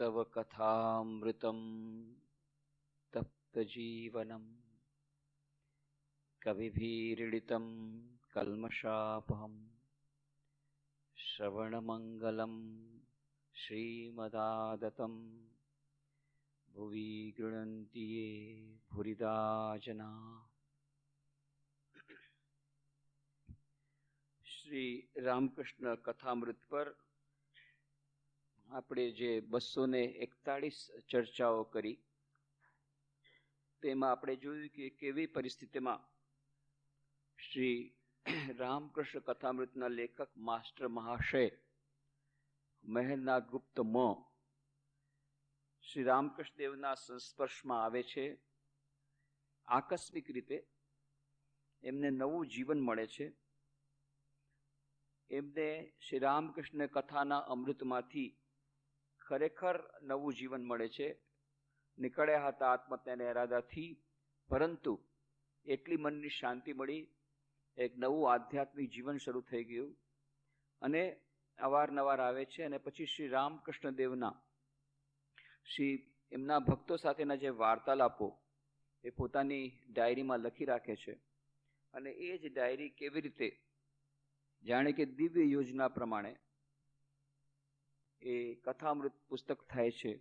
तव कथामृतं तप्तजीवनं कविभिरीडितं कल्मषापहं श्रवणमङ्गलं श्रीमदादतं भुवि गृह्णन्ति ये भुरिदा जना શ્રી રામકૃષ્ણ કથામૃત પર આપણે જે બસો ને એકતાળીસ ચર્ચાઓ કરી, તેમાં આપણે જોયું કે કેવી પરિસ્થિતિમાં શ્રી રામકૃષ્ણ કથામૃતના લેખક માસ્ટર મહાશય મહેરનાથ ગુપ્ત મ શ્રી રામકૃષ્ણ દેવના સંસ્પર્શમાં આવે છે. આકસ્મિક રીતે એમને નવું જીવન મળે છે. એમને શ્રી રામકૃષ્ણ કથાના અમૃતમાંથી ખરેખર નવું જીવન મળે છે. નીકળ્યા હતા આત્મહત્યાના ઈરાદાથી, પરંતુ એટલી મનની શાંતિ મળી, એક નવું આધ્યાત્મિક જીવન શરૂ થઈ ગયું અને અવારનવાર આવે છે અને પછી શ્રી રામકૃષ્ણ દેવના શ્રી એમના ભક્તો સાથેના જે વાર્તાલાપો એ પોતાની ડાયરીમાં લખી રાખે છે. અને એ જ ડાયરી કેવી રીતે, જાણે કે દિવ્ય યોજના પ્રમાણે એ કથામૃત પુસ્તક થાય છે.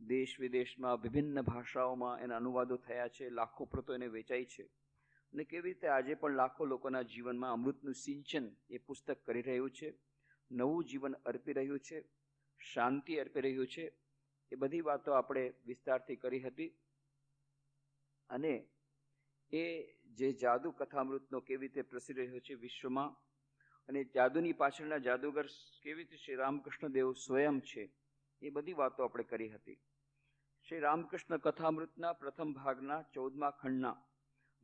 દેશ વિદેશમાં વિભિન્ન ભાષાઓમાં એના અનુવાદો થયા છે, લાખો પ્રતો એને વેચાય છે. અને કેવી રીતે આજે પણ લાખો લોકોના જીવનમાં અમૃતનું સિંચન એ પુસ્તક કરી રહ્યું છે, નવું જીવન અર્પી રહ્યું છે, શાંતિ અર્પી રહ્યું છે, એ બધી વાતો આપણે વિસ્તારથી કરી હતી. અને એ જે જાદુ કથામૃતનો કેવી રીતે પ્રસરી રહ્યો છે વિશ્વમાં અને જાદુની પાછળના જાદુગર કેવી રીતે શ્રી રામકૃષ્ણ દેવ સ્વયં છે, એ બધી વાતો આપણે કરી હતી. શ્રી રામકૃષ્ણ કથામૃતના પ્રથમ ભાગના ચૌદમા ખંડના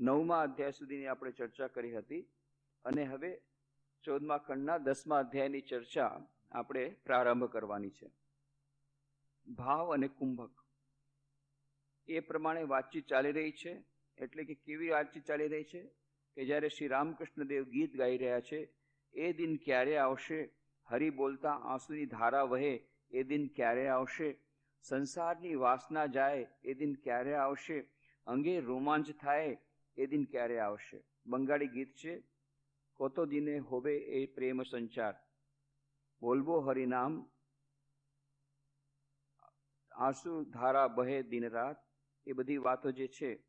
નવમા અધ્યાય સુધીની આપણે ચર્ચા કરી હતી અને હવે ચૌદમા ખંડના દસમા અધ્યાયની ચર્ચા આપણે પ્રારંભ કરવાની છે. ભાવ અને કુંભક. એ પ્રમાણે વાતચીત ચાલી રહી છે, એટલે કે કેવી વાતચીત ચાલી રહી છે કે જ્યારે શ્રી રામકૃષ્ણ દેવ ગીત ગાઈ રહ્યા છે એ દિન ક્યારે આવશે? હરી બોલતા આંસુની ધારા વહે, એ દિન ક્યારે આવશે? સંસારની વાસના જાય, એ દિન ક્યારે આવશે? અંગે રોમાંચ થાય, એ દિન ક્યારે આવશે? બંગાળી ગીત છે, કોતો દિને હોવે એ પ્રેમ સંચાર. બોલવો હરિનામ. આંસુ ધારા બહે દિન રાત, એ બધી વાતો જે છે,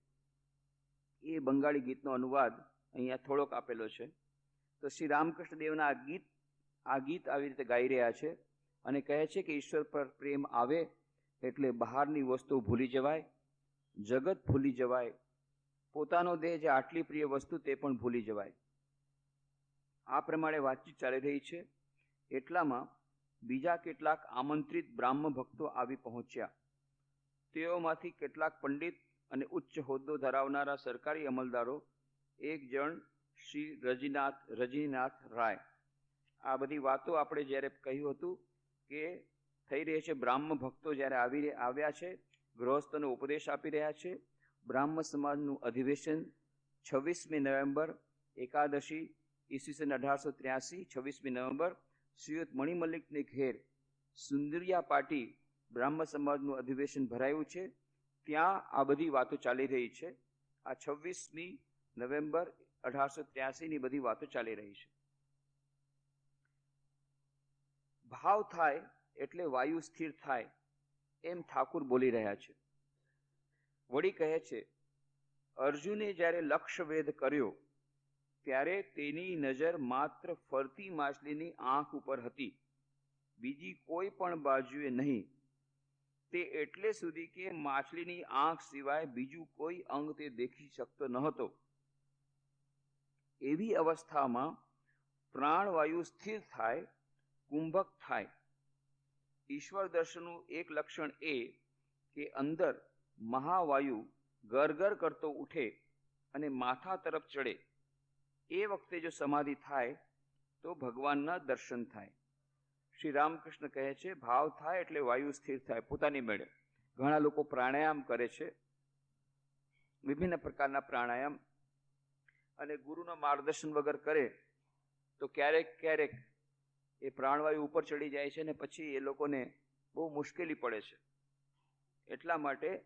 એ બંગાળી ગીતનો અનુવાદ અહીંયા થોડોક આપેલો છે. તો શ્રી રામકૃષ્ણ દેવના આ ગીત આ ગીત આવી રીતે ગાઈ રહ્યા છે અને કહે છે કે ઈશ્વર પર પ્રેમ આવે એટલે બહારની વસ્તુ ભૂલી જવાય, જગત ભૂલી જવાય, પોતાનો દેહ જે આટલી પ્રિય વસ્તુ તે પણ ભૂલી જવાય. આ પ્રમાણે વાતચીત ચાલી રહી છે. એટલામાં બીજા કેટલાક આમંત્રિત બ્રાહ્મ ભક્તો આવી પહોંચ્યા. તેઓમાંથી કેટલાક પંડિત અને ઉચ્ચ હોદ્દો ધરાવનારા સરકારી અમલદારો, એક જણ શ્રી રજીનાથ રજનીનાથ રાય. આ બધી વાતો આપણે જ્યારે કહ્યું હતું કે થઈ રહી છે બ્રાહ્મ ભક્તો જ્યારે આવી આવ્યા છે, ગૃહસ્થનો ઉપદેશ આપી રહ્યા છે, બ્રાહ્મ સમાજનું અધિવેશન છવ્વીસમી નવેમ્બર એકાદશી ઈસવીસન અઢારસો ત્ર્યાસી, છવ્વીસમી નવેમ્બર શ્રીયુત મણિમલ્લિકની ઘેર સુંદરિયા પાટી બ્રાહ્મ સમાજનું અધિવેશન ભરાયું છે. ત્યાં આ બધી વાતો ચાલી રહી છે. આ છવ્વીસમી નવેમ્બર અઢારસો ત્ર્યાસીની બધી વાતો ચાલી રહી છે. ભાવ થાય એટલે વાયુ સ્થિર થાય એમ ઠાકુર બોલી રહ્યા છે. વળી કહે છે, અર્જુને જ્યારે લક્ષ્યવેદ કર્યો, ત્યારે તેની નજર માત્ર ફરતી માછલીની આંખ ઉપર હતી. બીજી કોઈ પણ બાજુએ નહીં. તે એટલે સુધી કે માછલીની આંખ સિવાય બીજું કોઈ અંગ તે દેખી શકતો ન હતો. એવી અવસ્થામાં પ્રાણવાયુ સ્થિર થાય, કુંભક થાય. ઈશ્વર દર્શનનું એક લક્ષણ એ કે અંદર મહાવાયુ ગરગર કરતો ઉઠે અને માથા તરફ ચડે. એ વખતે જો સમાધિ થાય, તો ભગવાનના દર્શન થાય. શ્રી રામકૃષ્ણ કહે છે, ભાવ થાય એટલે વાયુ સ્થિર થાય, પોતાની મેળે. ઘણા લોકો પ્રાણાયામ કરે છે. વિભિન્ન પ્રકારના પ્રાણાયામ અને ગુરુના માર્ગદર્શન વગર કરે, તો ક્યારેક ક્યારેક એ પ્રાણવાયુ ઉપર ચડી જાય છે ને પછી એ લોકોને બહુ મુશ્કેલી પડે છે. એટલા માટે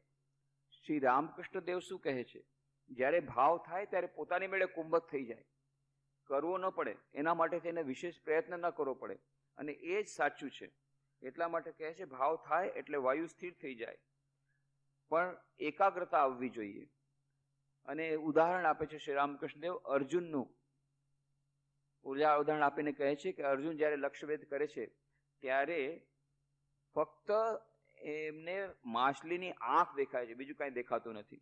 શ્રી રામકૃષ્ણ દેવ શું કહે છે? જ્યારે ભાવ થાય ત્યારે પોતાની મેળે કુંભક થઈ જાય. કરવો ન પડે, એના માટે તેને વિશેષ પ્રયત્ન ન કરવો પડે. અને એ જ સાચું છે. એટલા માટે કહે છે, ભાવ થાય એટલે વાયુ સ્થિર થઈ જાય. પણ એકાગ્રતા આવવી જોઈએ. અને ઉદાહરણ આપે છે શ્રી રામકૃષ્ણદેવ અર્જુનનું. ઊર્જા ઉદાહરણ આપીને કહે છે કે અર્જુન જ્યારે લક્ષ્યભેદ કરે છે, ત્યારે ફક્ત એમને માછલીની આંખ દેખાય છે, બીજું કાંઈ દેખાતું નથી.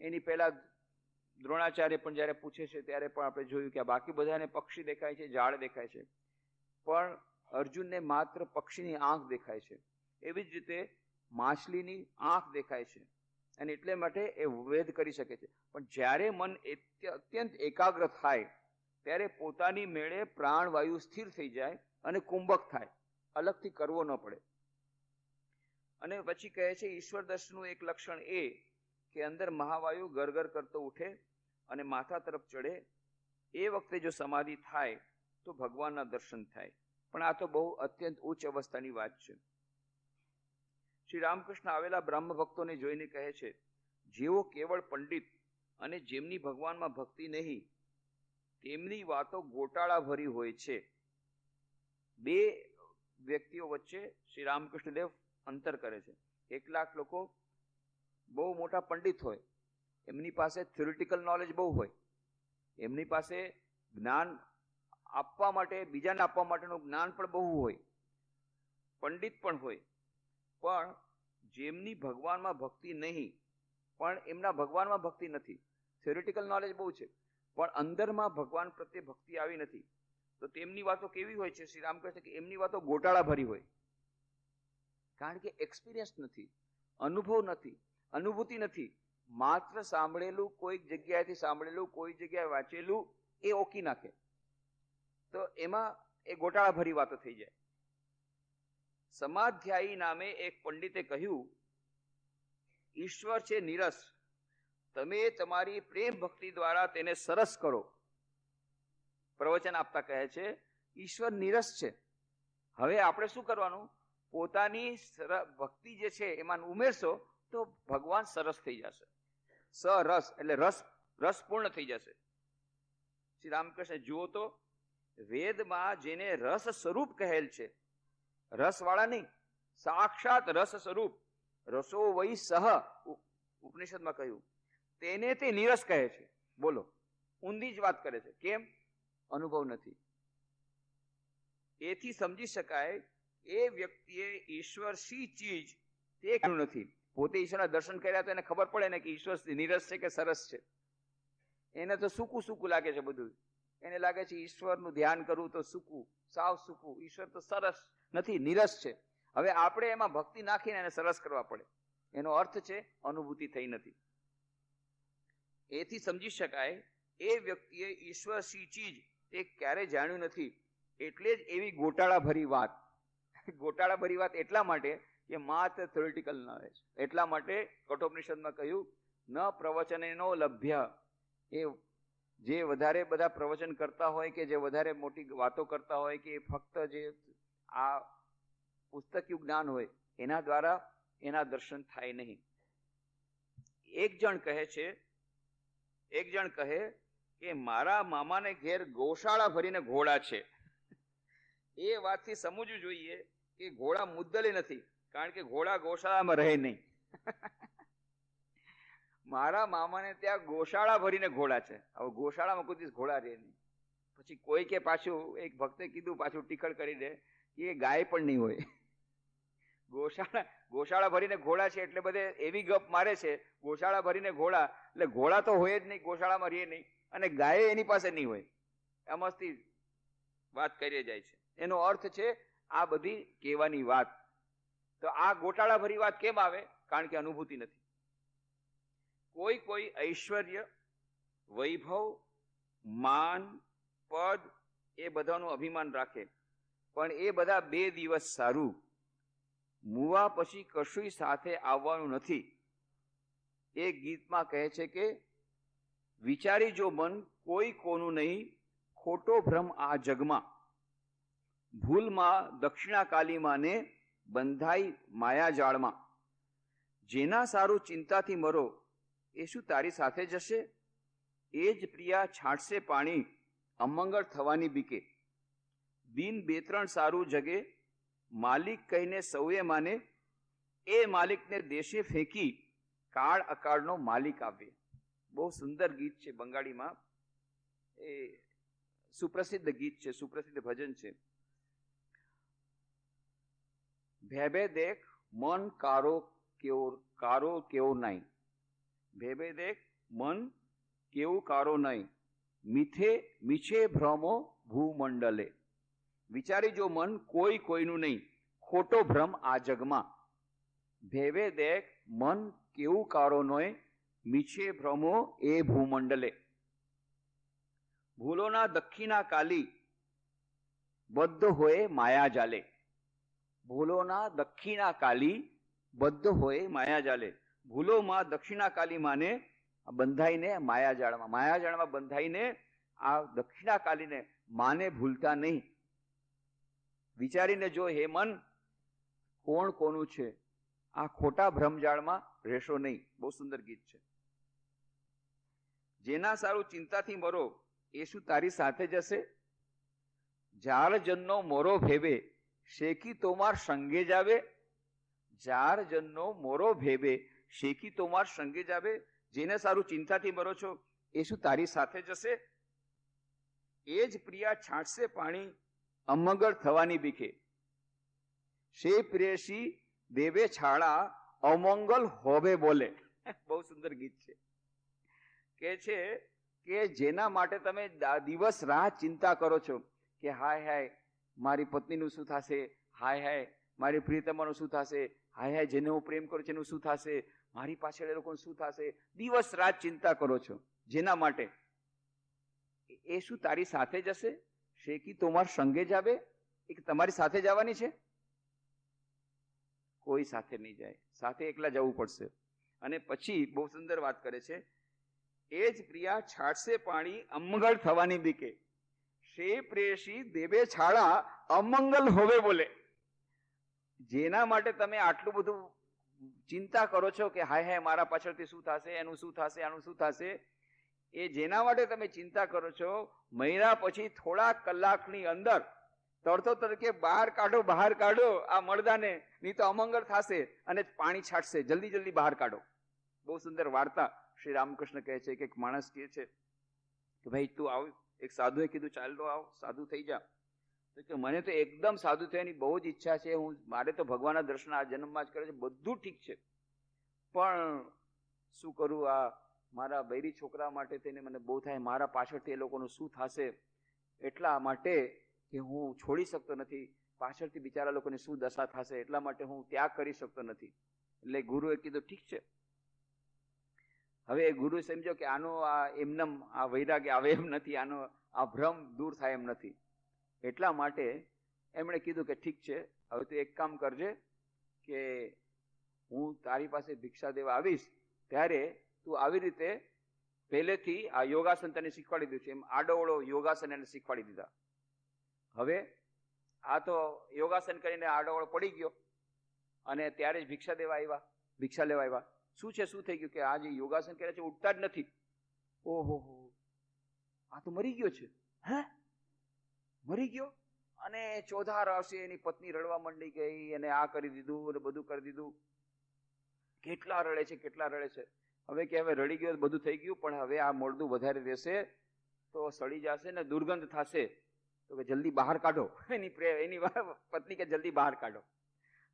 એની પહેલાં દ્રોણાચાર્ય પણ જ્યારે પૂછે છે, ત્યારે પણ આપણે જોયું કે બાકી બધાને પક્ષી દેખાય છે, ઝાડ દેખાય છે. પણ અર્જુનને માત્ર પક્ષીની આંખ દેખાય છે. એવી જ રીતે માછલીની આંખ દેખાય છે. અને એટલે માટે એ વેદ કરી શકે છે. પણ જ્યારે મન અત્યંત એકાગ્ર થાય, ત્યારે પોતાની મેળે પ્રાણવાયુ સ્થિર થઈ જાય અને કુંભક થાય. અલગથી કરવો ન પડે. અને પછી કહે છે, ઈશ્વર દર્શનનું એક લક્ષણ એ કે અંદર મહાવાયુ ગરગર કરતો ઉઠે અને માથા તરફ ચડે. એ વખતે જો સમાધિ થાય, તો ભગવાનના દર્શન થાય. પણ આ તો બહુ અત્યંત ઉચ્ચ અવસ્થાની વાત છે. શ્રી રામકૃષ્ણ આવેલા બ્રહ્મ ભક્તોને જોઈને કહે છે, જેઓ કેવળ પંડિત અને જેમની ભગવાનમાં ભક્તિ નહીં, તેમની વાતો ગોટાળા ભરી હોય છે. બે વ્યક્તિઓ વચ્ચે શ્રી રામકૃષ્ણ દેવ અંતર કરે છે. કેટલાક લોકો બહુ મોટા પંડિત હોય, એમની પાસે થિયોરિટિકલ નોલેજ બહુ હોય, એમની પાસે જ્ઞાન આપવા માટે, બીજાને આપવા માટેનું જ્ઞાન પણ બહુ હોય, પંડિત પણ હોય. પણ જેમની ભગવાનમાં ભક્તિ નહીં, પણ એમના ભગવાનમાં ભક્તિ નથી. થિયોરિટિકલ નોલેજ બહુ છે. પણ અંદરમાં ભગવાન પ્રત્યે ભક્તિ આવી નથી. તો તેમની વાતો કેવી હોય છે? શ્રી રામકૃષ્ણ કે એમની વાતો ગોટાળા ભરી હોય. કારણ કે એક્સપિરિયન્સ નથી, અનુભવ નથી, અનુભૂતિ નથી. માત્ર સાંભળેલું, કોઈક જગ્યાએથી સાંભળેલું, કોઈ જગ્યાએ વાંચેલું એ ઓકી નાખે. તો એમાં એ ગોટાળા ભરી વાતો થઈ જાય. સમાધ્યાયી નામે એક પંડિતે કહ્યું, ઈશ્વર છે નિરસ. તમે તમારી પ્રેમ ભક્તિ દ્વારા તેને સરસ કરો. પ્રવચન આપતા કહે છે, ઈશ્વર નિરસ છે. હવે આપણે શું કરવાનું? પોતાની ભક્તિ જે છે એમાં ઉમેરશો તો ભગવાન સરસ થઈ જશે. સરસ એટલે રસ રસ પૂર્ણ થઈ જશે. શ્રી રામકૃષ્ણ, જુઓ તો, વેદમાં જેને રસ સ્વરૂપ કહેલ છે રસ વાળા નહીં, સાક્ષાત રસ સ્વરૂપ. રસો વૈ સહ ઉપનિષદમાં કહ્યું. તેને તે નિરસ કહે છે. બોલો, ઊંધી જ વાત કરે છે. કેમ? અનુભવ નથી. એથી સમજી શકાય એ વ્યક્તિએ ઈશ્વર શી ચીજ તે નથી. પોતે ઈશ્વરના દર્શન કર્યા તો એને ખબર પડે ને કે ઈશ્વર નિરસ છે કે સરસ છે. એને તો સૂકું સૂકું લાગે છે બધું. એને લાગે છે ઈશ્વરનું ધ્યાન કરવું તો સૂકું, સાવ સૂકું. ઈશ્વર તો સરસ નથી, નિરસ છે. હવે આપણે એમાં ભક્તિ નાખીને એને સરસ કરવા પડે. એનો અર્થ છે અનુભૂતિ થઈ નથી. એથી સમજી શકાય, એ વ્યક્તિએ ઈશ્વર શી ચીજ તે ક્યારે જાણ્યું નથી. એટલે જ એવી ગોટાળા ભરી વાત. ગોટાળા ભરી વાત એટલા માટે કે માત્ર થિયોરિટિકલ નોલેજ. એટલા માટે કઠોપનિષદમાં કહ્યું, ન પ્રવચનેનો લભ્ય. એ જે વધારે બધા પ્રવચન કરતા હોય કે જે વધારે મોટી વાતો કરતા હોય કે ફક્ત જે આ પુસ્તકયું જ્ઞાન હોય, એના દ્વારા એના દર્શન થાય નહીં. એક જણ કહે છે, એક જણ કહે કે મારા મામાને ઘેર ગૌશાળા ભરીને ઘોડા છે. એ વાતથી સમજવું જોઈએ કે ઘોડા મુદ્દલે નથી, કારણ કે ઘોડા ગૌશાળામાં રહે નહીં. મારા મામાને ત્યાં ગોશાળા ભરીને ઘોડા છે. હવે ગોશાળામાં દિવસ ઘોડા રહે નહીં. પછી કોઈ કે પાછું, એક ભક્તે કીધું, પાછું ટીખળ કરી દે, કે એ ગાય પણ નહીં હોય. ગોશાળા ગોશાળા ભરીને ઘોડા છે એટલે બધે એવી ગપ મારે છે, ગોશાળા ભરીને ઘોડા, એટલે ઘોડા તો હોય જ નહીં, ગોશાળામાં રહે નહીં, અને ગાય એની પાસે નહીં હોય. આમાંથી વાત કરી જાય છે. એનો અર્થ છે, આ બધી કહેવાની વાત. તો આ ગોટાળા ભરી વાત કેમ આવે? કારણ કે અનુભૂતિ નથી. કોઈ કોઈ ઐશ્વર્ય, વૈભવ, માન, પદ એ બધાનું અભિમાન રાખે. પણ એ બધા બે દિવસ સારું. મુવા પછી કશું સાથે આવવાનું નથી. એ ગીતમાં કહે છે કે, વિચારી જો મન કોઈ કોનું નહીં, ખોટો ભ્રમ આ જગમાં. ભૂલમાં દક્ષિણા કાલીમાને બંધાઈ માયાજાળમાં. જેના સારું ચિંતાથી મરો એ શું તારી સાથે જશે? એ જ પ્રિયા છાંટશે પાણી, અમંગળ થવાની બીકે. દિન બે ત્રણ સારું જગે, માલિક કહીને સૌએ માને, એ માલિકને દેશે ફેંકી, કાળ અકાળનો માલિક આવે બહુ સુંદર ગીત છે બંગાળીમાં. એ સુપ્રસિદ્ધ ગીત છે, સુપ્રસિદ્ધ ભજન છે. ભેબે દેખ, મન કારો કેવો કારો કેવો નહીં. ભેભે દેખ, મન કેવું કારો નહીં મીથે, મીછે ભ્રમો ભૂમંડલે. વિચારી જો મન કોઈ કોઈનું નહીં ખોટો ભ્રમ આ જગમાં. ભેવે દેખ, મન કેવું કારો નોય, મીછે ભ્રમો એ ભૂમંડલે. ભૂલોના દક્ષિણા કાલી બદ્ધ હોય માયા જાલે. ભૂલોના દક્ષિણા કાલી બદ્ધ હોય માયા જાલે. ભૂલોમાં દક્ષિણા કાલી માને બંધાઈને માયાજાળમાં માયાજાળમાં બંધાઈને આ દક્ષિણા કાલીને માને ભૂલતા નહીં. વિચારીને જો હે મન, કોણ કોનું છે? આ ખોટા ભ્રમજાળમાં રહેશો નહીં. બહુ સુંદર ગીત છે. જેના સારું ચિંતાથી મરો, એ શું તારી સાથે જશે? જાર જનનો મોરો ભેવે શેકી તોમાર સંગે જાવે? જાર જનનો મોરો ભેવે શેકી તોમાર સંગે આવે જેને સારું ચિંતાથી મરો છો, એ શું તારી સાથે જશે? એ જ પ્રિયા છાંટશે પાણી અમંગળ થવાની બીકે શે પ્રેયસી દેવે છાળા અમંગલ હોવે બોલે. બહુ સુંદર ગીત છે. કે છે કે જેના માટે તમે દિવસ રાહ ચિંતા કરો છો, કે હાય હાય, મારી પત્નીનું શું થશે? હાય હાય, મારી પ્રિયતમાનું શું થશે? હાય હાય, જેને હું પ્રેમ કરું છું એનું શું થશે? મારી પાછળ એ લોકો શું થશે? દિવસ રાત ચિંતા કરો છો. જેના માટે? એ- શું તારી સાથે જશે શેકી તોમાર સંગે જાવે એ કે તમારી સાથે જવાની છે? કોઈ સાથે નહીં જાય. સાથે એકલા જવું પડશે. અને પછી બહુ સુંદર વાત કરે છે. એ જ પ્રિયા છાડશે પાણી અમંગળ થવાની બીકે. શે પ્રેયસી દેવે છાળા અમંગલ હોવે બોલે. જેના માટે તમે આટલું બધું ચિંતા કરો છો કે હાય હાય મારા પાછળથી શું થશે, એનું શું થશે, આનું શું થશે? એ જેના માટે તમે ચિંતા કરો છો, મહિના પછી થોડા કલાકની અંદર તરતો તરીકે બહાર કાઢો બહાર કાઢો આ મળદાને, નહીં તો અમંગળ થશે અને પાણી છાંટશે. જલ્દી જલ્દી બહાર કાઢો. બહુ સુંદર વાર્તા શ્રી રામકૃષ્ણ કહે છે કે એક માણસ કહે છે કે ભાઈ તું આવ, એક સાધુએ કીધું, ચાલ તો આવ, સાધુ થઈ જા. તો કે મને તો એકદમ સાધુ થયાની બહુ જ ઈચ્છા છે. હું, મારે તો ભગવાનના દર્શન આ જન્મમાં જ કરે છે. બધું ઠીક છે. પણ શું કરું? આ મારા બૈરી છોકરા માટે તેને મને બહુ થાય. મારા પાછળથી એ લોકોનું શું થશે એટલા માટે કે હું છોડી શકતો નથી. પાછળથી બિચારા લોકોની શું દશા થશે એટલા માટે હું ત્યાગ કરી શકતો નથી. એટલે ગુરુએ કીધું, ઠીક છે. હવે ગુરુ સમજો કે આનો આ એમનેમ, આ વૈરાગ્ય આવે એમ નથી. આનો આ ભ્રમ દૂર થાય એમ નથી. એટલા માટે એમણે કીધું કે ઠીક છે, હવે તું એક કામ કરજે કે હું તારી પાસે ભિક્ષા દેવા આવીશ, ત્યારે તું આવી રીતે પહેલેથી આ યોગાસન તને શીખવાડી દીધું છે. એમ આડોવડો યોગાસન એને શીખવાડી દીધા. હવે આ તો યોગાસન કરીને આડોવડો પડી ગયો અને ત્યારે જ ભિક્ષા દેવા આવ્યા, ભિક્ષા લેવા આવ્યા. શું છે, શું થઈ ગયું કે આ જે યોગાસન કરે છે ઉઠતા જ નથી? ઓહો આ તો મરી ગયો છે. હે? મરી ગયો અને ચોધાર આવશે, એની પત્ની રડવા માંડી ગઈ અને આ કરી દીધું અને બધું કરી દીધું. કેટલા રડે છે, કેટલા રડે છે. હવે કે હવે રડી ગયો બધું થઈ ગયું, પણ હવે આ મોડદું વધારે રહેશે તો સડી જશે ને દુર્ગંધ થશે. તો કે જલ્દી બહાર કાઢો. એની પ્રે, એની પત્ની કે જલ્દી બહાર કાઢો.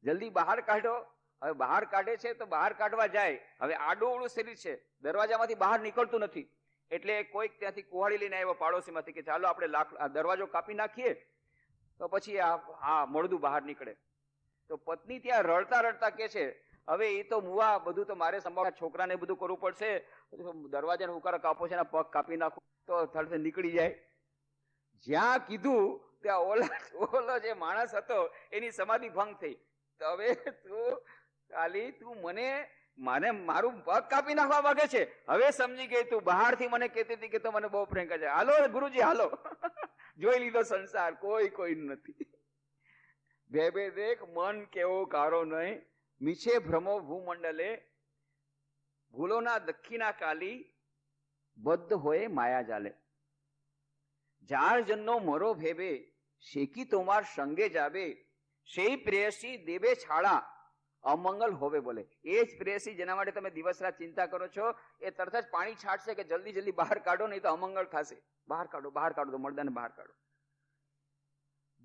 જલ્દી બહાર કાઢો. હવે બહાર કાઢે છે તો બહાર કાઢવા જાય. હવે આડું શરીર છે. દરવાજામાંથી બહાર નીકળતું નથી. એટલે કોઈક ત્યાંથી કુહાડી લઈને આવ્યો પાડોશીમાંથી કે ચાલો આપણે લાખ દરવાજો કાપી નાખીએ, તો પછી આ આ મળદું બહાર નીકળે. તો પત્ની ત્યાં રડતા રડતા કે છે, હવે એ તો મુવા, બધું તો મારે સંભાળ છોકરાને બધું કરવું પડશે. દરવાજાને ઉકાર કાપો છે એના પગ કાપી નાખો, તો થડસે નીકળી જાય. જ્યાં કીધું, ત્યાં ઓલા ઓલો જે માણસ હતો, એની સમાધિ ભંગ થઈ. તો હવે તું ખાલી તું મને મને મારું પગ કાપી નાખવા માંગે છે. હવે સમજી ગઈ તું, બહારથી મને કહેતી હતી કે તો મને બહુ પ્રેમ છે. હાલો, ગુરુજી, હાલો. જોઈ લીધો સંસાર, કોઈ કોઈ નથી. ભેબે દેખ, મન કેવો કારો નહીં. મીછે ભ્રમો ભૂમંડલે. ભૂલોના દખીના કાલી બદ્ધ હોય માયા જાલે. જાર જનનો મરો ભેબે, શેકી તોમાર સંગે જાબે. શેઈ પ્રેયસી દેબે છાળા. અમંગલ હોવે બોલે એ જ પ્રેયસી જેના માટે તમે દિવસ રાત ચિંતા કરો છો એ તરત જ પાણી છાંટશે કે જલ્દી જલ્દી બહાર કાઢો નહીં તો અમંગળ થશે બહાર કાઢો બહાર કાઢો તો મળદાને બહાર કાઢો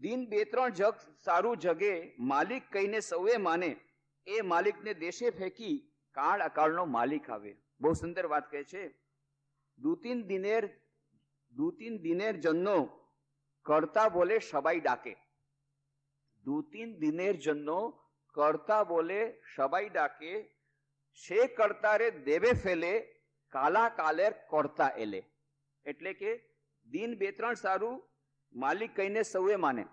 દિન બે ત્રણ જગ સારું જગે માલિક કહીને સૌએ માને એ માલિકને દેશે ફેંકી કાળ અકાળનો માલિક આવે બહુ સુંદર વાત કહે છે દુતીન દિનેર દુતીન દિનેર જન્નો કરતા બોલે સબાઈ ડાકે દુતીન દિનેર જન્નો બોલે સબાઈ ડાકે સે કરતા રે દેવે ફેલે કાલા કાલેર કરતા એલે એટલે કે દિન બે ત્રણ સારું માલિક કહીને સૌએ માને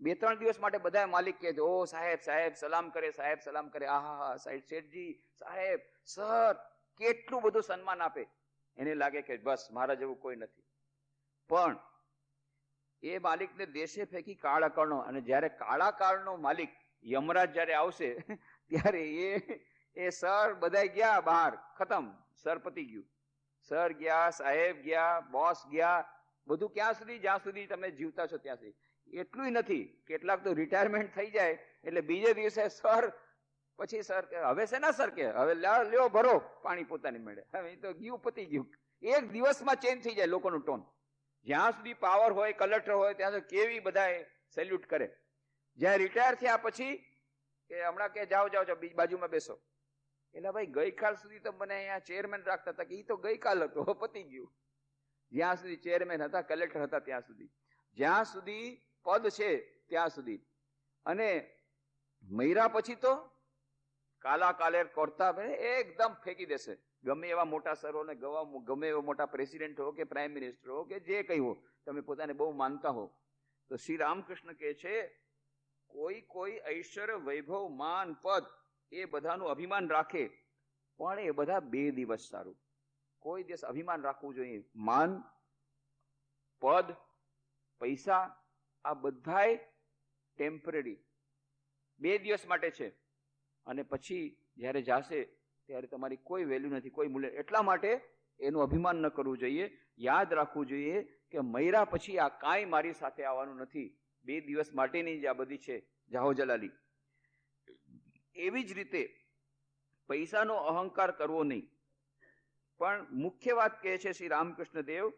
બે ત્રણ દિવસ માટે બધા માલિક કહે ઓ સાહેબ સાહેબ સલામ કરે સાહેબ સલામ કરે આહા હા સાહેબ શેઠજી સાહેબ સર કેટલું બધું સન્માન આપે. એને લાગે કે બસ, મારા જેવું કોઈ નથી. પણ એ માલિકને દેશે ફેંકી કાળા કાળનો અને જ્યારે કાળા કાળનો માલિક યમરાજ જ્યારે આવશે, ત્યારે એ એ સર બધા ગયા બહાર. ખતમ. સર પતી ગયું. સર ગયા, સાહેબ ગયા, બોસ ગયા. બધું ક્યાં સુધી, જ્યાં સુધી તમે જીવતા છો ત્યાં સુધી. એટલું નથી. કેટલાક તો રિટાયરમેન્ટ થઈ જાય, એટલે બીજે દિવસે સર, પછી સર કે, હવે છે ના સર કે? હવે લ્યો ભરો. પાણી પોતાની મેળે. હવે તો ગયું, પતી ગયું. એક દિવસમાં ચેન્જ થઈ જાય લોકોનું ટોન જ્યાં સુધી પાવર હોય કલેક્ટર હોય, ત્યાં સુધી કેવી બધા સેલ્યુટ કરે. જ્યાં રિટાયર થયા પછી કે હમણાં કે જાઓ જાઓ જાઓ, બીજી બાજુમાં બેસો. એટલે ભાઈ, ગઈકાલ સુધી તો મને અહીંયા ચેરમેન રાખતા હતા કે એ તો ગઈકાલ હતો પતી ગયું. જ્યાં સુધી ચેરમેન હતા કલેક્ટર હતા ત્યાં સુધી. જ્યાં સુધી પદ છે, ત્યાં સુધી. અને મૈરા પછી તો કાલા કાલેર કરતા એકદમ ફેંકી દેશે. ગમે એવા મોટા સરોને ગવા ગમે એવા મોટા પ્રેસિડેન્ટ હો કે પ્રાઇમ મિનિસ્ટર હો કે જે કંઈ હો, તમે પોતાને બહુ માનતા હો. તો શ્રી રામકૃષ્ણ કહે છે કોઈ કોઈ ઐશ્વર્ય વૈભવ માન પદ એ બધાનું અભિમાન રાખે, પણ એ બધા બે દિવસ સારું. કોઈ દિવસ અભિમાન રાખવું જોઈએ. માન, પદ, પૈસા, આ બધાય ટેમ્પરરી બે દિવસ માટે છે. અને પછી જ્યારે જાશે ત્યારે તમારી કોઈ વેલ્યુ નથી, કોઈ મૂલ્ય. એટલા માટે એનું અભિમાન ન કરવું જોઈએ. યાદ રાખવું જોઈએ કે મૈરા પછી આ કાંઈ મારી સાથે આવવાનું નથી. બે દિવસ માટેની જે આ બધી છે જાહોજલાલી એવી જ રીતે પૈસાનો અહંકાર કરવો નહીં. પણ મુખ્ય વાત કહે છે શ્રી રામકૃષ્ણ દેવ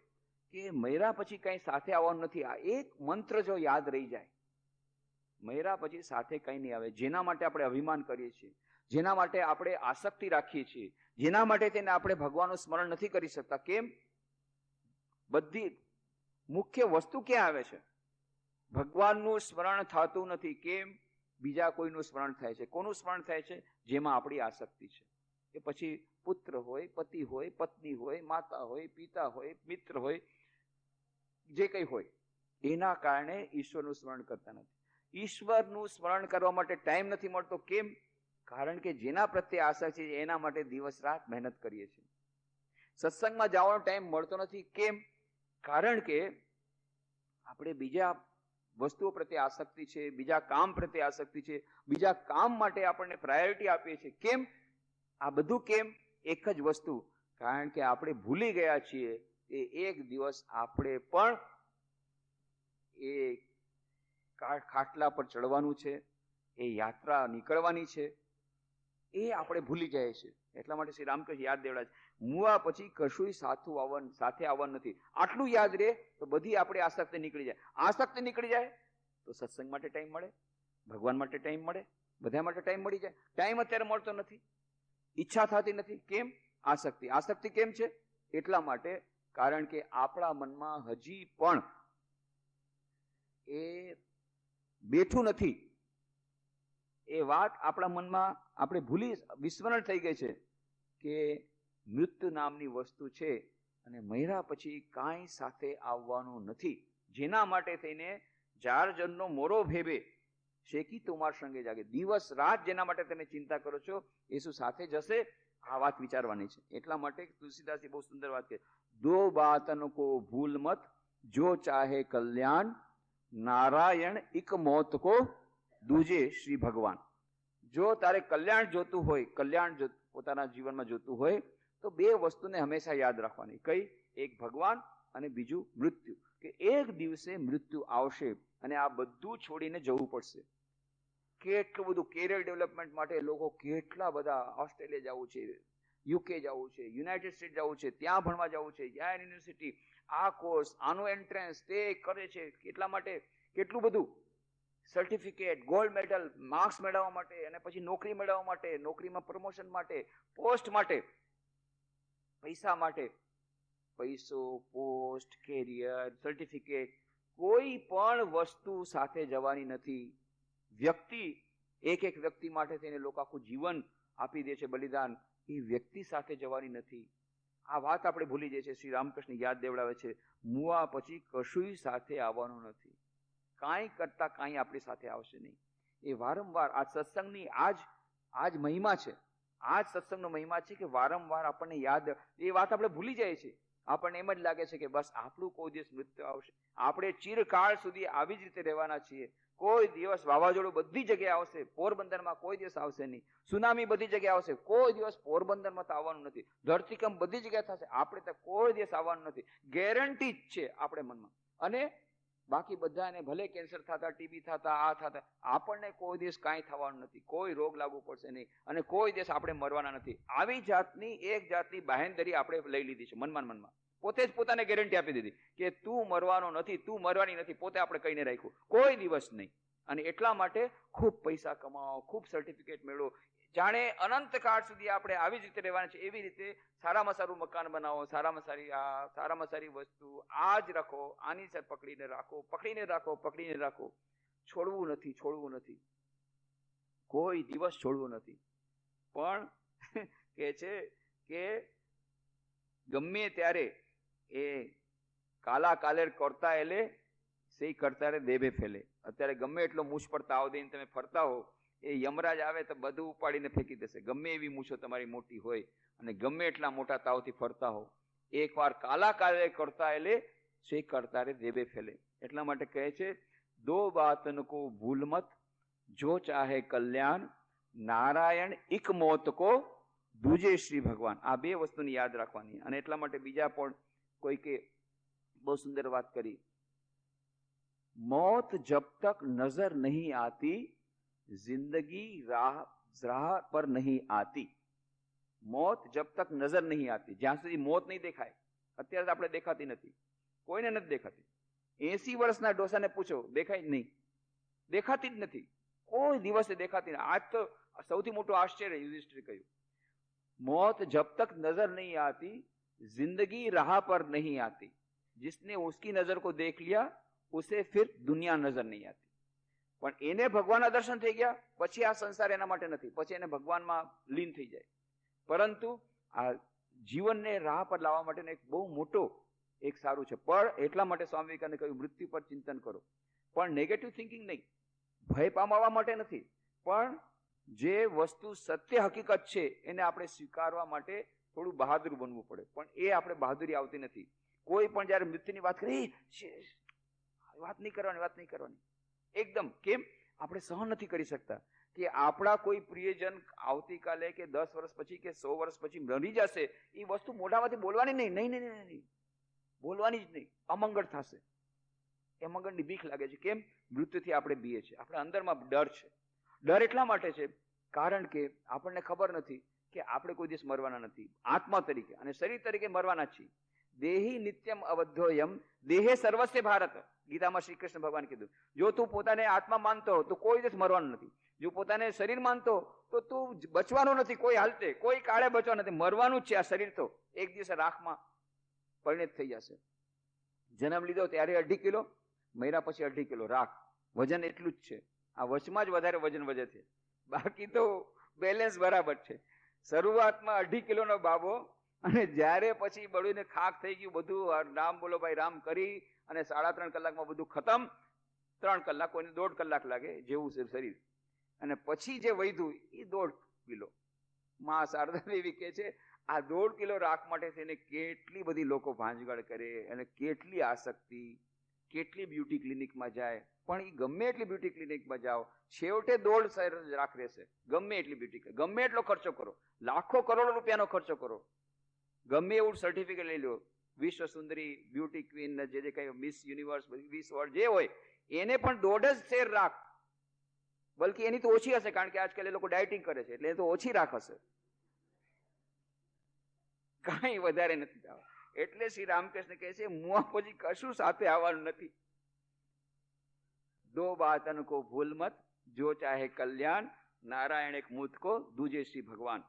કે મૈરા પછી કંઈ સાથે આવવાનું નથી. આ એક મંત્ર જો યાદ રહી જાય, મૈરા પછી સાથે કંઈ નહીં આવે. જેના માટે આપણે અભિમાન કરીએ છીએ, જેના માટે આપણે આસક્તિ રાખીએ છીએ, જેના માટે તેને આપણે ભગવાનનું સ્મરણ નથી કરી શકતા. કેમ? બધી મુખ્ય વસ્તુ ક્યાં આવે છે? ભગવાનનું સ્મરણ થતું નથી. કેમ? બીજા કોઈનું સ્મરણ થાય છે. કોનું સ્મરણ થાય છે? જેમાં આપણી આસક્તિ છે. કે પછી પુત્ર હોય, પતિ હોય, પત્ની હોય, માતા હોય, પિતા હોય, મિત્ર હોય, જે કંઈ હોય. એના કારણે ઈશ્વરનું સ્મરણ કરતા નથી. ઈશ્વરનું સ્મરણ કરવા માટે ટાઈમ નથી મળતો. કેમ? કારણ કે જેના પ્રત્યે આશા છે એના માટે દિવસ રાત મહેનત કરીએ છીએ. સત્સંગમાં જવાનો ટાઈમ મળતો નથી. કેમ? કારણ કે આપણે બીજા વસ્તુઓ પ્રત્યે આસક્તિ છે, બીજા કામ પ્રત્યે આસક્તિ છે, બીજા કામ માટે આપણને પ્રાયોરિટી આપીએ છીએ. કેમ? આ બધું કેમ? એક જ વસ્તુ. કારણ કે આપણે ભૂલી ગયા છીએ એ એક દિવસ આપણે પણ એ ખાટલા પર ચડવાનું છે, એ યાત્રા નીકળવાની છે એ આપણે ભૂલી જાય છે. એટલા માટે શ્રી રામકૃષ્ણ યાદ દેવડા છે મુવા પછી કશુંય સાથું આવવાનું સાથે આવવાનું નથી. આટલું યાદ રહે તો બધી આપણી આસક્તિ નીકળી જાય. આસક્તિ નીકળી જાય તો સત્સંગ માટે ટાઈમ મળે, ભગવાન માટે ટાઈમ મળે બધા માટે ટાઈમ મળી જાય. ટાઈમ અત્યારે મળતો નથી. ઈચ્છા થતી નથી. કેમ? આસક્તિ. આસક્તિ કેમ છે? એટલા માટે કારણ કે આપણા મનમાં હજી પણ એ બેઠું નથી. એ વાત આપણા મનમાં આપણે ભૂલી વિસ્મરણ થઈ ગઈ છે કે મૃત્યુ નામની વસ્તુ છે અને મહિરા પછી કાંઈ સાથે આવવાનું નથી. જેના માટે થઈને જાર જણનો મોરો ભેબે શેકી તુમાર સંગે જાગે. દિવસ રાત જેના માટે તમે ચિંતા કરો છો એ શું સાથે જશે આ વાત વિચારવાની છે. એટલા માટે તુલસીદાસજી બહુ સુંદર વાત કહે દો બાતન કો ભૂલ મત, જો ચાહે કલ્યાણ, નારાયણ એક મોત કો દૂજે શ્રી ભગવાન. જો તારે કલ્યાણ જોતું હોય, કલ્યાણ પોતાના જીવનમાં જોતું હોય, તો બે વસ્તુને હંમેશા યાદ રાખવાની. કઈ? એક ભગવાન અને બીજું મૃત્યુ. કે એક દિવસે મૃત્યુ આવશે અને આ બધું છોડીને જવું પડશે. કેટલું બધું કેરિયર ડેવલપમેન્ટ માટે લોકો કેટલા બધા ઓસ્ટ્રેલિયા જવું છે યુકે જવું છે યુનાઇટેડ સ્ટેટ જવું છે, ત્યાં ભણવા જવું છે યાન યુનિવર્સિટી આ કોર્સ આનું એન્ટ્રન્સ તે કરે છે, કેટલા માટે? કેટલું બધું. સર્ટિફિકેટ ગોલ્ડ મેડલ માર્ક્સ મેળવવા માટે અને પછી નોકરી મેળવવા માટે, નોકરીમાં પ્રમોશન માટે પોસ્ટ માટે, પૈસા માટે, પૈસો પોસ્ટ કેરિયર સર્ટિફિકેટ કોઈ પણ વસ્તુ સાથે જવાની નથી. વ્યક્તિ, એક એક વ્યક્તિ માટે થઈને લોકો આખું જીવન આપી દે છે બલિદાન. એ વ્યક્તિ સાથે જવાની નથી. આ વાત આપણે ભૂલી જઈએ છીએ. શ્રી રામકૃષ્ણ યાદ દેવડાવે છે મુવા પછી કશુંય સાથે આવવાનું નથી. કાંઈ કરતા કાંઈ આપણી સાથે આવશે નહીં. એ વારંવાર, આ સત્સંગની આજ આજ મહિમા છે. આ જ સત્સંગનો મહિમા છે કે વારંવાર આપણને યાદ, એ વાત આપણે ભૂલી જાય છે આપણને એમ જ લાગે છે કે બસ આપણું કોઈ દિવસ મૃત્યુ આવશે. આપણે ચિરકાળ સુધી આવી જ રીતે રહેવાના છીએ. કોઈ દિવસ વાવાઝોડું બધી જગ્યાએ આવશે, પોરબંદરમાં કોઈ દિવસ આવશે નહીં. સુનામી બધી જગ્યાએ આવશે, કોઈ દિવસ પોરબંદરમાં તો આવવાનું નથી. ધરતીકંપ બધી જગ્યાએ થશે, આપણે તો કોઈ દિવસ આવવાનું નથી. ગેરંટી જ છે આપણે મનમાં. અને બાકી બધાને ભલે કેન્સર થતા ટીબી થતા, આ થતા, આપણને કોઈ દિવસ કાંઈ થવાનું નથી. કોઈ રોગ લાગુ પડશે નહીં. અને કોઈ દિવસ આપણે મરવાના નથી. આવી જાતની એક જાતની બાહેંધરી આપણે લઈ લીધી છે, મનમાં મનમાં. પોતે જ પોતાને ગેરંટી આપી દીધી કે તું મરવાનો નથી, તું મરવાની નથી, પોતે આપણે કહીને રાખ્યું. કોઈ દિવસ નહીં. અને એટલા માટે ખૂબ પૈસા કમાવો, ખૂબ સર્ટિફિકેટ મેળવો. જાણે અનંત કાળ સુધી આપણે આવી જ રીતે રહેવાના છે એવી રીતે સારામાં સારું મકાન બનાવો, સારામાં સારી, આ, સારામાં સારી વસ્તુ આ જ રાખો, આની સાથે પકડીને રાખો પકડીને રાખો પકડીને રાખો. છોડવું નથી છોડવું નથી. કોઈ દિવસ છોડવું નથી. પણ કે છે કે ગમે ત્યારે એ કાલા કાલેર કરતા એલે, સે કરતા દેબે ફેલે. અત્યારે ગમે એટલો મૂછ પર તાવ દઈને તમે ફરતા હો એ યમરાજ આવે તો બધું ઉપાડીને ફેંકી દેશે. ગમે એવી મૂછો તમારી મોટી હોય અને ગમે એટલા મોટા તાવથી ફરતા હો એકવાર કાલા કાલે કરતા એટલે શે કરતા રે દેબે ફેલે. એટલા માટે કહે છે, દો બાતન કો ભૂલ મત. જો ચાહે કલ્યાણ, નારાયણ એક મોત કો દૂજે શ્રી ભગવાન. આ બે વસ્તુની યાદ રાખવાની. અને એટલા માટે બીજા પણ કોઈ કે બહુ સુંદર વાત કરી. મોત જબ તક નજર નહીં આતી जिंदगी राह राह पर नहीं आती મોત જબ તક નજર નહીં આતી જ્યાં સુધી મોત નહીં દેખાય અત્યારે તો આપણે દેખાતી નથી કોઈને નથી દેખાતી એસી વર્ષના ડોસાને પૂછો દેખાય જ નહીં દેખાતી જ નથી કોઈ દિવસે દેખાતી નહીં આજ તો સૌથી મોટું આશ્ચર્ય યુધિષ્ઠિર કહ્યું मौत जब तक नजर नहीं आती जिंदगी राह पर नहीं आती जिसने उसकी नजर को देख लिया ઉસે ફિર દુનિયા નજર નહીં આતી પણ એને ભગવાનના દર્શન થઈ ગયા પછી આ સંસાર એના માટે નથી પછી એને ભગવાનમાં લીન થઈ જાય. પરંતુ આ જીવનને રાહ પર લાવવા માટેનો એક બહુ મોટો એક સારું છે. પણ એટલા માટે સ્વામી વિવેકાનંદે કહ્યું મૃત્યુ પર ચિંતન કરો. પણ નેગેટિવ થિંકિંગ નહીં. ભય પામવા માટે નથી. પણ જે વસ્તુ સત્ય હકીકત છે એને આપણે સ્વીકારવા માટે થોડું બહાદુર બનવું પડે. પણ એ આપણે બહાદુરી આવતી નથી. કોઈ પણ જ્યારે મૃત્યુની વાત કરી "શ્શ, વાત નહીં કરવાની વાત નહીં કરવાની. એકદમ. કેમ? આપણે સહન નથી કરી શકતા કે આપણા કોઈ પ્રિયજન આવતીકાલે કે દસ વર્ષ પછી કે સો વર્ષ પછી મરી જશે, એ વસ્તુ મોઢામાંથી બોલવાની નહીં. નહીં નહીં નહીં બોલવાની જ નહીં. અમંગળ થશે. અમંગળની બીક લાગે છે. કેમ? મૃત્યુથી આપણે બીએ છીએ. આપણે અંદરમાં ડર છે. ડર એટલા માટે છે કારણ કે આપણને ખબર નથી કે આપણે કોઈ દિવસ મરવાના નથી. આત્મા તરીકે અને શરીર તરીકે મરવાના છીએ. દેહી નિત્યમ અવધ્યોયમ. દેહે સર્વસ્ય ભારત. ગીતામાં શ્રી કૃષ્ણ ભગવાન કીધું, જો તું પોતાને આત્મા માનતો તો કોઈ દિવસ મરવાનું નથી. જો પોતાને શરીર માનતો તો તું બચવાનું નથી, કોઈ હાલતે. કોઈ કાળે બચવાનું નથી. મરવાનું જ છે આ શરીર તો. એક દિવસે રાખમાં પરિણિત થઈ જશે. જન્મ લીધો ત્યારે અઢી કિલો મહિના પછી અઢી કિલો. રાખ. વજન એટલું જ છે. આ વચમાં જ વધારે વજન વધે છે. બાકી તો બેલેન્સ બરાબર છે. શરૂઆતમાં અઢી કિલોનો બાબો અને જ્યારે પછી બળીને ખાક થઈ ગયું બધું રામ બોલો ભાઈ, રામ કરી, અને સાડા ત્રણ કલાકમાં બધું ખતમ, ત્રણ કલાક કોઈને દોઢ કલાક લાગે, જેવું છે શરીર. અને પછી જે વૈધું એ દોઢ કિલો. માં શારદા દેવી કહે છે, આ દોઢ કિલો રાખ માટે થઈને કેટલી બધી લોકો ભાંજગળ કરે, અને કેટલી આસક્તિ, કેટલી બ્યુટી ક્લિનિકમાં જાય. પણ એ ગમે એટલી બ્યુટી ક્લિનિકમાં જાઓ, છેવટે દોઢ રાખ રહેશે. ગમે એટલી બ્યુટી ગમે એટલો ખર્ચો કરો. લાખો કરોડો રૂપિયાનો ખર્ચો કરો. ગમે એવું સર્ટિફિકેટ લઈ લો. વિશ્વ સુંદરી બ્યુટી ક્વીન જે જે કઈ મિસ યુનિવર્સ મિસ વર્લ્ડ જે હોય, એને પણ દોઢ જ શેર રાખ. બલકી એની તો ઓછી હશે, કારણ કે આજકાલ એ લોકો ડાયટિંગ કરે છે, એટલે એ તો ઓછી રાખ હશે. કાંઈ વધારે નથી થવા. એટલે શ્રી રામકૃષ્ણ કહે છે મુઆ પછી કશું સાથે આવવાનું નથી. દો બાત કો ભૂલ મત, જો ચાહે કલ્યાણ, નારાયણ એક મુત કો, દૂજે શ્રી ભગવાન.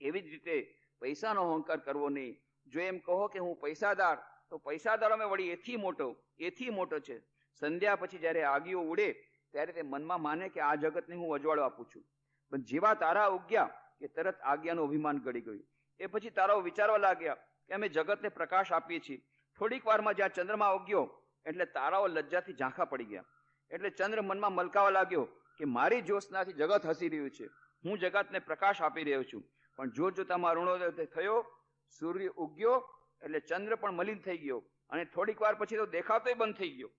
એવી જ રીતે પૈસાનો અહંકાર કરવો નહીં. જો એમ કહો કે હું પૈસાદાર, તો પૈસાદારોમાં વળી એથી મોટો એથી મોટો છે. સંધ્યા પછી જ્યારે આગીઓ ઉડે, ત્યારે તે મનમાં માને કે આ જગતને હું અજવાળો આપું છું. પણ જેવા તારા ઉગ્યા કે તરત આજ્ઞાનું અભિમાન ગળી ગયું. એ પછી તારાઓ વિચારવા લાગ્યા કે અમે જગતને પ્રકાશ આપીએ છીએ. થોડીક વારમાં જ્યાં ચંદ્રમા ઉગ્યો, એટલે તારાઓ લજ્જાથી ઝાંખા પડી ગયા. એટલે ચંદ્ર મનમાં મલકાવા લાગ્યો કે મારી જોશનાથી જગત હસી રહ્યું છે. હું જગતને પ્રકાશ આપી રહ્યો છું. પણ જો જોતામાં અરુણોદય થયો, સૂર્ય ઉગ્યો, એટલે ચંદ્ર પણ મલિન થઈ ગયો અને થોડીક વાર પછી તો દેખાતોય બંધ થઈ ગયો.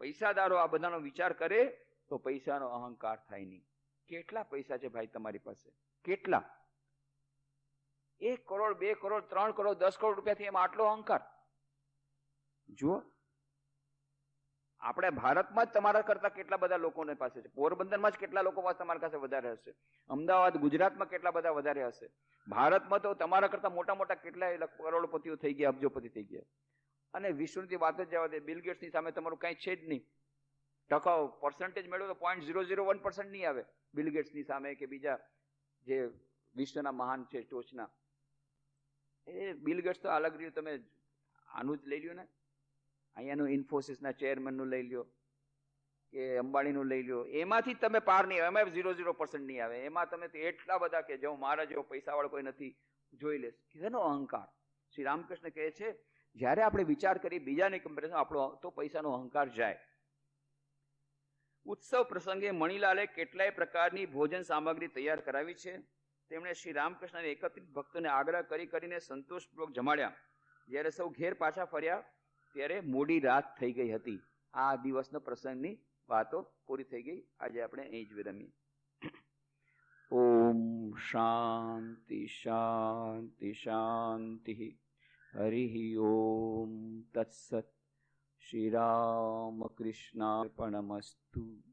પૈસાદારો આ બધાનો વિચાર કરે તો પૈસાનો અહંકાર થાય નહીં. કેટલા પૈસા છે ભાઈ તમારી પાસે? કેટલા? એક કરોડ, બે કરોડ, ત્રણ કરોડ, દસ કરોડ રૂપિયાથી એમાં આટલો અહંકાર? જુઓ. આપણે ભારતમાં જ તમારા કરતા કેટલા બધા લોકોને પાસે છે? પોરબંદરમાં જ કેટલા લોકો પાસે તમારી પાસે વધારે હશે? અમદાવાદ, ગુજરાતમાં કેટલા બધા વધારે હશે? ભારતમાં તો તમારા કરતા મોટા મોટા કેટલાય કરોડપતિઓ થઈ ગયા, અબજોપતિ થઈ ગયા. અને વિષ્ણુની વાત જ જવા દે બિલ ગેટ્સની સામે તમારું કાંઈ છે જ નહીં. ટકાઉ પર્સન્ટેજ મેળવો તો point zero zero one percent નહીં આવે બિલ ગેટ્સની સામે કે બીજા જે વિશ્વના મહાન છે ટોચના. એ બિલ ગેટ્સ તો અલગ રહ્યું, તમે આનું જ લઈ લ્યો ને. અહીંયાનું ઇન્ફોસિસના ચેરમેનનું લઈ લ્યો, કે અંબાણીનું લઈ લ્યો. એમાંથી તમે પાર નહીં એમાં ઝીરો ઝીરો પર્સન્ટ નહીં આવે. એમાં તમે એટલા બધા કે જો મારા જેવો પૈસાવાળો કોઈ નથી, જોઈ લેશ. કેનો અહંકાર? શ્રી રામકૃષ્ણ કહે છે, જ્યારે આપણે વિચાર કરીએ બીજાની કમ્પેરિઝન આપણો તો પૈસાનો અહંકાર જાય. ઉત્સવ પ્રસંગે મણિલાલે કેટલાય પ્રકારની ભોજન સામગ્રી તૈયાર કરાવી છે. તેમણે શ્રી રામકૃષ્ણને એકત્રિત ભક્તોને આગ્રહ કરી કરીને સંતોષપૂર્વક જમાડ્યા. જ્યારે સૌ ઘેર પાછા ફર્યા ત્યારે મોડી રાત થઈ ગઈ હતી. આ દિવસનો પ્રસંગની વાતો પૂરી થઈ ગઈ. આજે આપણે અહીં જ વિરમીએ. ઓમ શાંતિ શાંતિ શાંતિ. હરિ ઓમ તત્સત. શ્રી રામ કૃષ્ણાર્પણમસ્તુ.